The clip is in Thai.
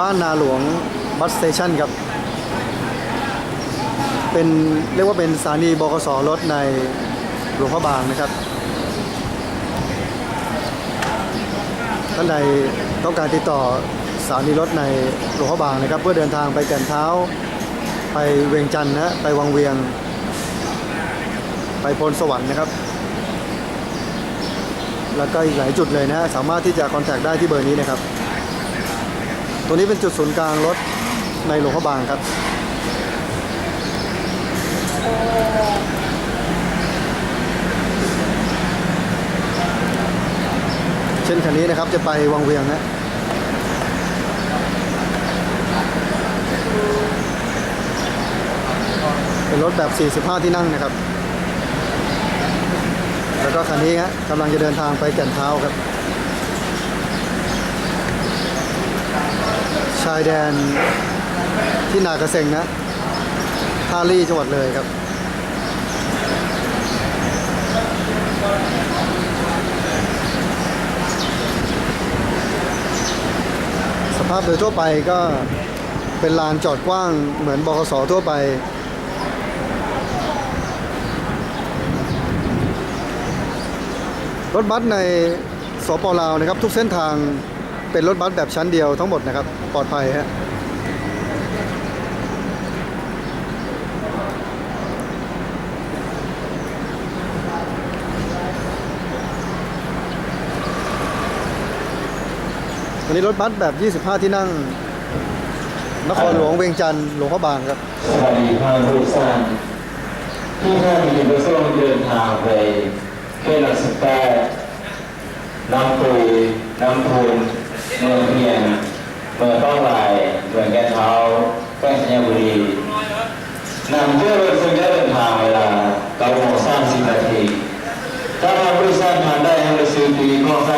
บ้านนาหลวงบัสสเตชันครับ เป็นเรียกว่าเป็นสถานีบกสรถในหลวงพระบางนะครับ ท่านใดต้องการติดต่อสถานีรถในหลวงพระบางนะครับ เพื่อเดินทางไปแก่นเท้า ไปเวียงจันทร์นะไปวังเวียง ไปพลสวรรค์นะครับ แล้วก็อีกหลายจุดเลยนะ สามารถที่จะคอนแทคได้ที่เบอร์นี้นะครับ ตัวนี้เป็นจุดศูนย์กลางรถในหลวงพระบางครับ เช่นคันนี้นะครับจะไปวังเวียงนะเป็นรถแบบ 45 ที่นั่งนะครับ แล้วก็คันนี้ฮะกำลังจะเดินทางไปแก่นเท้าครับ ชายแดนที่นากระเซ็งนะท่าลี่จังหวัดเลยครับ สภาพโดยทั่วไปก็เป็นลานจอดกว้างเหมือนบคสทั่วไปรถบัสในสปลาวนะครับ ทุกเส้นทาง เป็นรถบัสแบบชั้นเดียวทั้งหมดนะครับ ปลอดภัยฮะวันนี้รถบัสแบบ 25 ที่นั่ง นครหลวงเวียงจันทร์หลวงพระบางครับสวัสดีครับทุกท่านที่ท่านมีประสงค์เดินทางไปเขตหลักสแปดน้ำปุยน้ำพูน เมืองเพียงเมืองต้องลายเมืองแก่นเท้าแก้งสัญญบุรีนำเที่ยวรถซึ่งได้เดินทางเวลาเก้าโมงสามสิบนาทีถ้าทางบริษัททานได้ให้เราซื้อตีกรุณาผู้เดิ